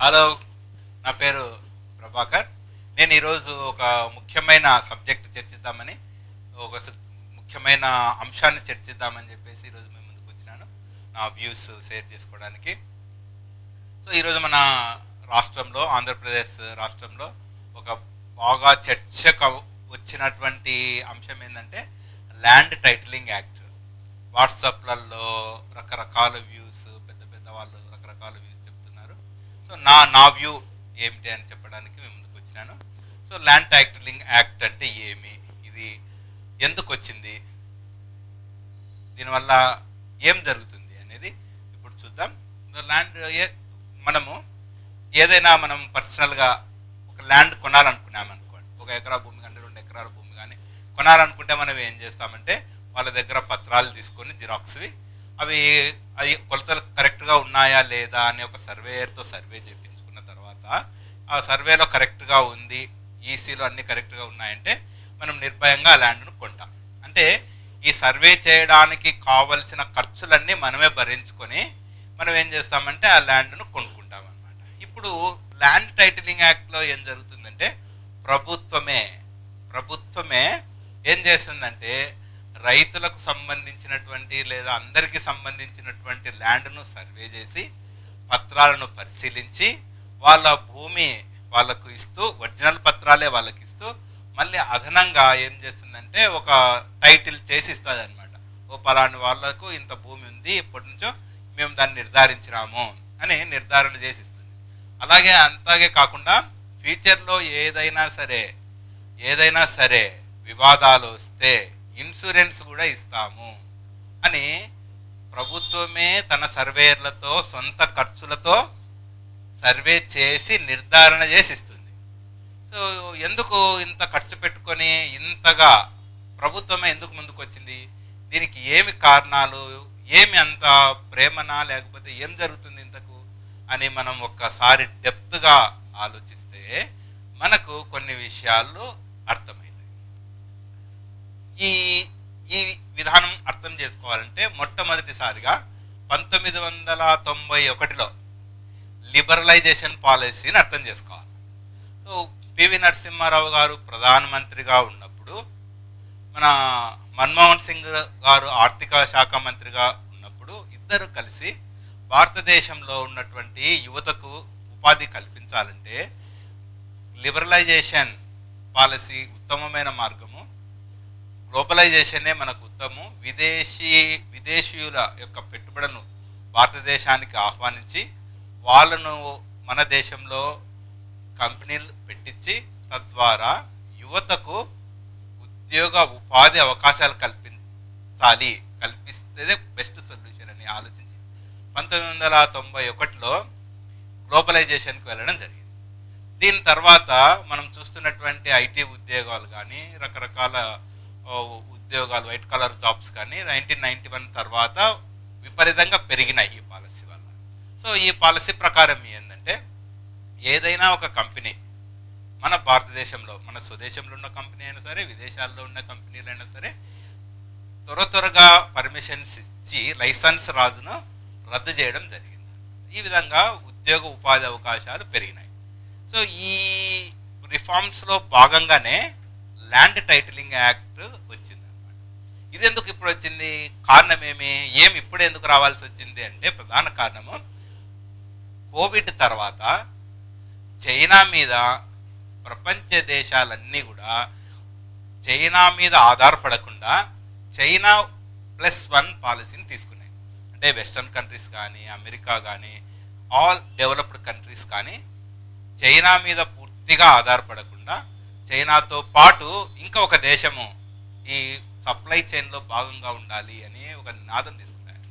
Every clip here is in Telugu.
హలో నా పేరు ప్రభాకర్. నేను ఈరోజు ఒక ముఖ్యమైన సబ్జెక్ట్ చర్చిద్దామని ఒక ముఖ్యమైన అంశాన్ని చర్చిద్దామని చెప్పేసి ఈరోజు మేము ముందుకు వచ్చినాను నా వ్యూస్ షేర్ చేసుకోవడానికి. సో ఈరోజు మన రాష్ట్రంలో ఆంధ్రప్రదేశ్ రాష్ట్రంలో ఒక బాగా చర్చకు వచ్చినటువంటి అంశం ఏంటంటే ల్యాండ్ టైటిలింగ్ యాక్ట్ వాట్సాప్లలో రకరకాల వ్యూస్ పెద్ద పెద్ద వాళ్ళు రకరకాల వ్యూస్ సో నా నా వ్యూ ఏమిటి అని చెప్పడానికి మేము ముందుకు వచ్చినాను. సో ల్యాండ్ టైటిలింగ్ యాక్ట్ అంటే ఏమి? ఇది ఎందుకు వచ్చింది? దీనివల్ల ఏం జరుగుతుంది అనేది ఇప్పుడు చూద్దాం. ల్యాండ్ మనము ఏదైనా మనం పర్సనల్గా ఒక ల్యాండ్ కొనాలనుకున్నాం అనుకోండి. ఒక ఎకరా భూమి కానీ రెండు ఎకరాల భూమి కానీ కొనాలనుకుంటే మనం ఏం చేస్తామంటే వాళ్ళ దగ్గర పత్రాలు తీసుకొని జిరాక్స్వి అవి అవి కొలతలు కరెక్ట్గా ఉన్నాయా లేదా అని ఒక సర్వేయర్తో సర్వే చేయించుకున్న తర్వాత ఆ సర్వేలో కరెక్ట్గా ఉంది ఈసీలో అన్ని కరెక్ట్గా ఉన్నాయంటే మనం నిర్భయంగా ఆ ల్యాండ్ను కొంటాం. అంటే ఈ సర్వే చేయడానికి కావలసిన ఖర్చులన్నీ మనమే భరించుకొని మనం ఏం చేస్తామంటే ఆ ల్యాండ్ను కొనుక్కుంటాం అనమాట ఇప్పుడు ల్యాండ్ టైటిలింగ్ యాక్ట్లో ఏం జరుగుతుందంటే ప్రభుత్వమే ప్రభుత్వమే ఏం చేస్తుందంటే రైతులకు సంబంధించినటువంటి లేదా అందరికీ సంబంధించినటువంటి ల్యాండ్ను సర్వే చేసి పత్రాలను పరిశీలించి వాళ్ళ భూమి వాళ్ళకు ఇస్తూ ఒరిజినల్ పత్రాలే వాళ్ళకి ఇస్తూ మళ్ళీ అదనంగా ఏం చేస్తుందంటే ఒక టైటిల్ చేసి ఇస్తుంది అనమాట ఓ పలాని వాళ్ళకు ఇంత భూమి ఉంది ఇప్పటి నుంచో మేము దాన్ని నిర్ధారించినాము అని నిర్ధారణ చేసి ఇస్తుంది అలాగే అంతాగే కాకుండా ఫ్యూచర్లో ఏదైనా సరే ఏదైనా సరే వివాదాలు వస్తే ఇన్సూరెన్స్ కూడా ఇస్తాము. అని ప్రభుత్వమే తన సర్వేయర్లతో సొంత ఖర్చులతో సర్వే చేసి నిర్ధారణ చేసి ఇస్తుంది. సో ఎందుకు ఇంత ఖర్చు పెట్టుకొని ఇంతగా ప్రభుత్వమే ఎందుకు ముందుకు వచ్చింది దీనికి ఏమి కారణాలు? ఏమి అంత ప్రేమనా? లేకపోతే ఏం జరుగుతుంది ఇంతకు? అని మనం ఒక్కసారి డెప్త్గా ఆలోచిస్తే మనకు కొన్ని విషయాలు అర్థమైంది. ఈ ఈ విధానం అర్థం చేసుకోవాలంటే మొట్టమొదటిసారిగా పంతొమ్మిది వందల తొంభై ఒకటిలో లిబరలైజేషన్ పాలసీని అర్థం చేసుకోవాలి. సో పివి నరసింహారావు గారు ప్రధానమంత్రిగా ఉన్నప్పుడు మన మన్మోహన్ సింగ్ గారు ఆర్థిక శాఖ మంత్రిగా ఉన్నప్పుడు ఇద్దరు కలిసి భారతదేశంలో ఉన్నటువంటి యువతకు ఉపాధి కల్పించాలంటే లిబరలైజేషన్ పాలసీ ఉత్తమమైన మార్గం గ్లోబలైజేషనే మనకు ఉత్తమం. విదేశీ విదేశీయుల యొక్క పెట్టుబడులను భారతదేశానికి ఆహ్వానించి వాళ్ళను మన దేశంలో కంపెనీలు పెట్టించి తద్వారా యువతకు ఉద్యోగ ఉపాధి అవకాశాలు కల్పించాలి. కల్పిస్తే బెస్ట్ సొల్యూషన్ అని ఆలోచించి పంతొమ్మిది వందల తొంభై ఒకటిలో గ్లోబలైజేషన్కి వెళ్ళడం జరిగింది. దీని తర్వాత మనం చూస్తున్నటువంటి ఐటీ ఉద్యోగాలు కానీ రకరకాల ఉద్యోగాలు వైట్ కలర్ జాబ్స్ కానీ నైన్టీన్ నైన్టీ వన్ తర్వాత విపరీతంగా పెరిగినాయి ఈ పాలసీ వల్ల. సో ఈ పాలసీ ప్రకారం ఏంటంటే ఏదైనా ఒక కంపెనీ మన భారతదేశంలో మన స్వదేశంలో ఉన్న కంపెనీ అయినా సరే విదేశాల్లో ఉన్న కంపెనీలు అయినా సరే త్వర త్వరగా పర్మిషన్స్ ఇచ్చి లైసెన్స్ రాజును రద్దు చేయడం జరిగింది. ఈ విధంగా ఉద్యోగ ఉపాధి అవకాశాలు పెరిగినాయి. సో ఈ రిఫార్మ్స్లో భాగంగానే ల్యాండ్ టైటిలింగ్ యాక్ట్ వచ్చింది అనమాట ఇది ఎందుకు ఇప్పుడు వచ్చింది? కారణం ఏమి ఏమి ఇప్పుడు ఎందుకు రావాల్సి వచ్చింది అంటే ప్రధాన కారణము కోవిడ్ తర్వాత చైనా మీద ప్రపంచ దేశాలన్నీ కూడా చైనా మీద ఆధారపడకుండా చైనా ప్లస్ వన్ పాలసీని తీసుకున్నాయి. అంటే వెస్టర్న్ కంట్రీస్ కానీ అమెరికా కానీ ఆల్ డెవలప్డ్ కంట్రీస్ కానీ చైనా మీద పూర్తిగా ఆధారపడకుండా చైనాతో పాటు ఇంకా ఒక దేశము ఈ సప్లై చైన్లో భాగంగా ఉండాలి అని ఒక నినాదం తీసుకున్నాయి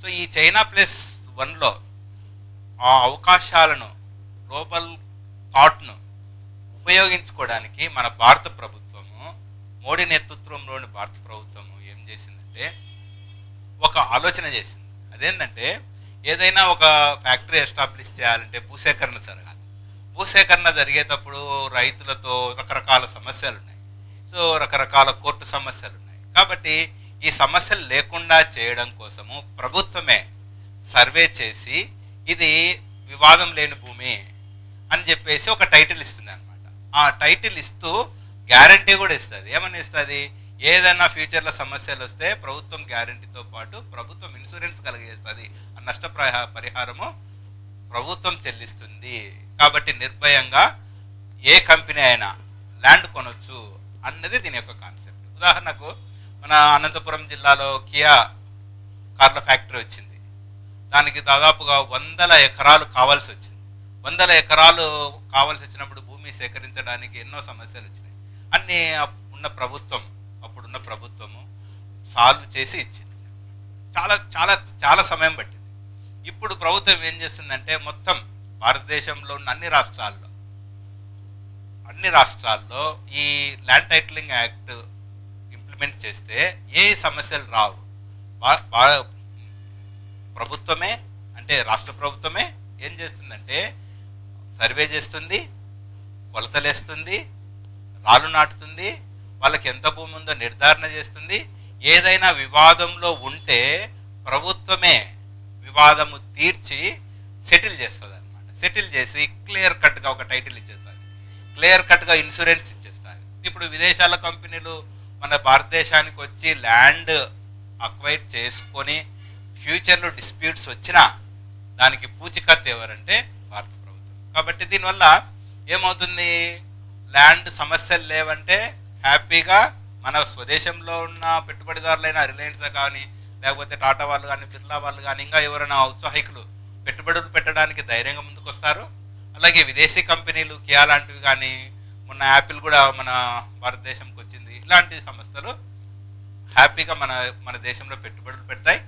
సో ఈ చైనా ప్లస్ వన్లో ఆ అవకాశాలను గ్లోబల్ థాట్ను ఉపయోగించుకోవడానికి మన భారత ప్రభుత్వము మోడీ నేతృత్వంలోని భారత ప్రభుత్వము ఏం చేసిందంటే ఒక ఆలోచన చేసింది. అదేంటంటే ఏదైనా ఒక ఫ్యాక్టరీ ఎస్టాబ్లిష్ చేయాలంటే భూసేకరణ జరగాలి. భూసేకరణ జరిగేటప్పుడు రైతులతో రకరకాల సమస్యలు ఉన్నాయి సో రకరకాల కోర్టు సమస్యలు ఉన్నాయి కాబట్టి ఈ సమస్యలు లేకుండా చేయడం కోసము ప్రభుత్వమే సర్వే చేసి ఇది వివాదం లేని భూమి అని చెప్పేసి ఒక టైటిల్ ఇస్తుంది అనమాట ఆ టైటిల్ ఇస్తూ గ్యారంటీ కూడా ఇస్తుంది. ఏమని ఇస్తుంది? ఏదైనా ఫ్యూచర్లో సమస్యలు వస్తే ప్రభుత్వం గ్యారంటీతో పాటు ప్రభుత్వం ఇన్సూరెన్స్ కలిగజేస్తుంది. ఆ నష్ట పరిహారము ప్రభుత్వం చెల్లిస్తుంది కాబట్టి నిర్భయంగా ఏ కంపెనీ అయినా ల్యాండ్ కొనొచ్చు అన్నది దీని యొక్క కాన్సెప్ట్. ఉదాహరణకు మన అనంతపురం జిల్లాలో కియా కార్ల ఫ్యాక్టరీ వచ్చింది. దానికి దాదాపుగా వందల ఎకరాలు కావాల్సి వచ్చింది. వందల ఎకరాలు కావాల్సి వచ్చినప్పుడు భూమి సేకరించడానికి ఎన్నో సమస్యలు వచ్చినాయి. అన్ని ఉన్న ప్రభుత్వం అప్పుడున్న ప్రభుత్వము సాల్వ్ చేసి ఇచ్చింది. చాలా చాలా చాలా సమయం పట్టింది. ఇప్పుడు ప్రభుత్వం ఏం చేసిందంటే మొత్తం భారతదేశంలో ఉన్న అన్ని రాష్ట్రాల్లో అన్ని రాష్ట్రాల్లో ఈ ల్యాండ్ టైటిలింగ్ యాక్ట్ ఇంప్లిమెంట్ చేస్తే ఏ సమస్యలు రావు. ప్రభుత్వమే అంటే రాష్ట్ర ప్రభుత్వమే ఏం చేస్తుందంటే సర్వే చేస్తుంది కొలతలేస్తుంది రాళ్ళు నాటుతుంది వాళ్ళకి ఎంత భూమి ఉందో నిర్ధారణ చేస్తుంది. ఏదైనా వివాదంలో ఉంటే ప్రభుత్వమే వివాదము తీర్చి సెటిల్ చేస్తుంది అనమాట సెటిల్ చేసి క్లియర్ కట్గా ఒక టైటిల్ ఇచ్చేస్తుంది. క్లియర్ కట్గా ఇన్సూరెన్స్ ఇచ్చేస్తారు ఇప్పుడు విదేశాల కంపెనీలు మన భారతదేశానికి వచ్చి ల్యాండ్ అక్వైర్ చేసుకొని ఫ్యూచర్లో డిస్ప్యూట్స్ వచ్చినా దానికి పూచికత్తు ఎవరంటే భారత ప్రభుత్వం. కాబట్టి దీనివల్ల ఏమవుతుంది? ల్యాండ్ సమస్యలు లేవంటే హ్యాపీగా మన స్వదేశంలో ఉన్న పెట్టుబడిదారులైన రిలయన్స్ కానీ లేకపోతే టాటా వాళ్ళు కానీ బిర్లా వాళ్ళు కానీ ఇంకా ఎవరైనా ఔత్సాహికులు పెట్టుబడులు పెట్టడానికి ధైర్యంగా ముందుకు వస్తారు అలాగే విదేశీ కంపెనీలు కియా లాంటివి కానీ మొన్న యాపిల్ కూడా మన భారతదేశంకి వచ్చింది. ఇలాంటి సంస్థలు హ్యాపీగా మన మన దేశంలో పెట్టుబడులు పెడతాయి.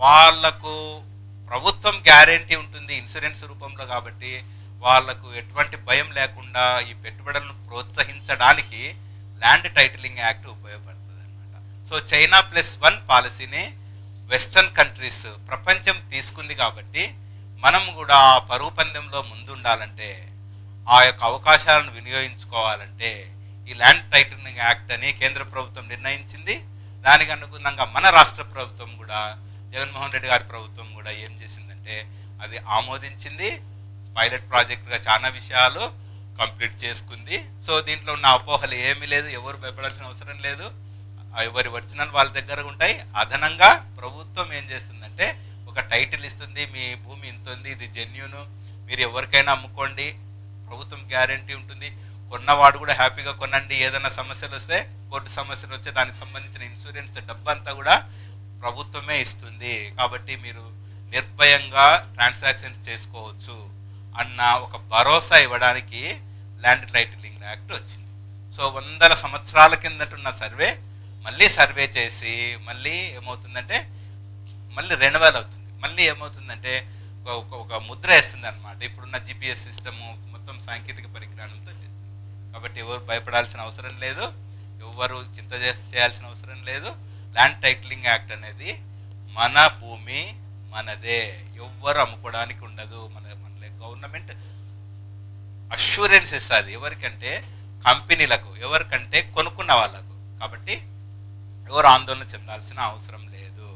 వాళ్ళకు ప్రభుత్వం గ్యారంటీ ఉంటుంది ఇన్సూరెన్స్ రూపంలో కాబట్టి వాళ్ళకు ఎటువంటి భయం లేకుండా ఈ పెట్టుబడులను ప్రోత్సహించడానికి ల్యాండ్ టైటిలింగ్ యాక్ట్ ఉపయోగపడుతుంది. సో చైనా ప్లస్ వన్ పాలసీని వెస్టర్న్ కంట్రీస్ ప్రపంచం తీసుకుంది కాబట్టి మనం కూడా ఆ పరుగు పందెంలో ముందుండాలంటే ఆ యొక్క అవకాశాలను వినియోగించుకోవాలంటే ఈ ల్యాండ్ టైటనింగ్ యాక్ట్ అని కేంద్ర ప్రభుత్వం నిర్ణయించింది. దానికి అనుగుణంగా మన రాష్ట్ర ప్రభుత్వం కూడా జగన్మోహన్ రెడ్డి గారి ప్రభుత్వం కూడా ఏం చేసిందంటే అది ఆమోదించింది. పైలట్ ప్రాజెక్టుగా చాలా విషయాలు కంప్లీట్ చేసుకుంది. సో దీంట్లో ఉన్న అపోహలు ఏమీ లేదు. ఎవరు భయపడాల్సిన అవసరం లేదు. ఎవరి ఒరిజినల్ వాళ్ళ దగ్గర ఉంటాయి. అదనంగా ప్రభుత్వం ఏం చేస్తుందంటే ఒక టైటిల్ ఇస్తుంది మీ భూమి ఇంత ఉంది ఇది జెన్యున్ మీరు ఎవరికైనా అమ్ముకోండి ప్రభుత్వం గ్యారంటీ ఉంటుంది. కొన్నవాడు కూడా హ్యాపీగా కొనండి ఏదైనా సమస్యలు వస్తే కోర్టు సమస్యలు వస్తే దానికి సంబంధించిన ఇన్సూరెన్స్ డబ్బంతా కూడా ప్రభుత్వమే ఇస్తుంది. కాబట్టి మీరు నిర్భయంగా ట్రాన్సాక్షన్స్ చేసుకోవచ్చు అన్న ఒక భరోసా ఇవ్వడానికి ల్యాండ్ టైటిలింగ్ యాక్ట్ వచ్చింది. సో వందల సంవత్సరాల కిందట ఉన్న సర్వే మళ్ళీ సర్వే చేసి మళ్ళీ ఏమవుతుందంటే మళ్ళీ రెన్యువల్ అవుతుంది. మళ్ళీ ఏమవుతుందంటే ఒక- ఒక ఒక ముద్ర వేస్తుంది అనమాట ఇప్పుడున్న జిపిఎస్ సిస్టమ్ మొత్తం సాంకేతిక పరిజ్ఞానంతో చేస్తుంది. కాబట్టి ఎవరు భయపడాల్సిన అవసరం లేదు. ఎవరు చింత చేయాల్సిన అవసరం లేదు. ల్యాండ్ టైటిలింగ్ యాక్ట్ అనేది మన భూమి మనదే. ఎవ్వరు అమ్ముకోవడానికి ఉండదు. మన మన గవర్నమెంట్ అష్యూరెన్స్ ఇస్తుంది ఎవరికంటే కంపెనీలకు ఎవరికంటే కొనుక్కున్న వాళ్ళకు. కాబట్టి ఎవరు ఆందోళన చెందాల్సిన అవసరం లేదు.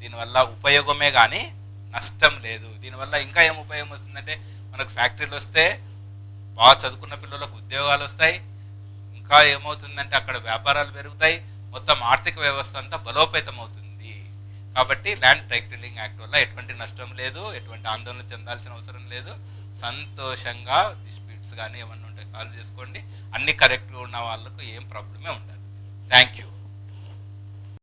దీనివల్ల ఉపయోగమే కానీ నష్టం లేదు. దీనివల్ల ఇంకా ఏం ఉపయోగం వస్తుందంటే మనకు ఫ్యాక్టరీలు వస్తే బాగా చదువుకున్న పిల్లలకు ఉద్యోగాలు వస్తాయి. ఇంకా ఏమవుతుందంటే అక్కడ వ్యాపారాలు పెరుగుతాయి. మొత్తం ఆర్థిక వ్యవస్థ అంతా బలోపేతం అవుతుంది. కాబట్టి ల్యాండ్ టైటిలింగ్ యాక్ట్ వల్ల ఎటువంటి నష్టం లేదు ఎటువంటి ఆందోళన చెందాల్సిన అవసరం లేదు. సంతోషంగా డిస్ప్యూట్స్ కానీ ఏమన్నా ఉంటే సాల్వ్ చేసుకోండి. అన్ని కరెక్ట్గా ఉన్న వాళ్ళకు ఏం ప్రాబ్లమే ఉండదు. Thank you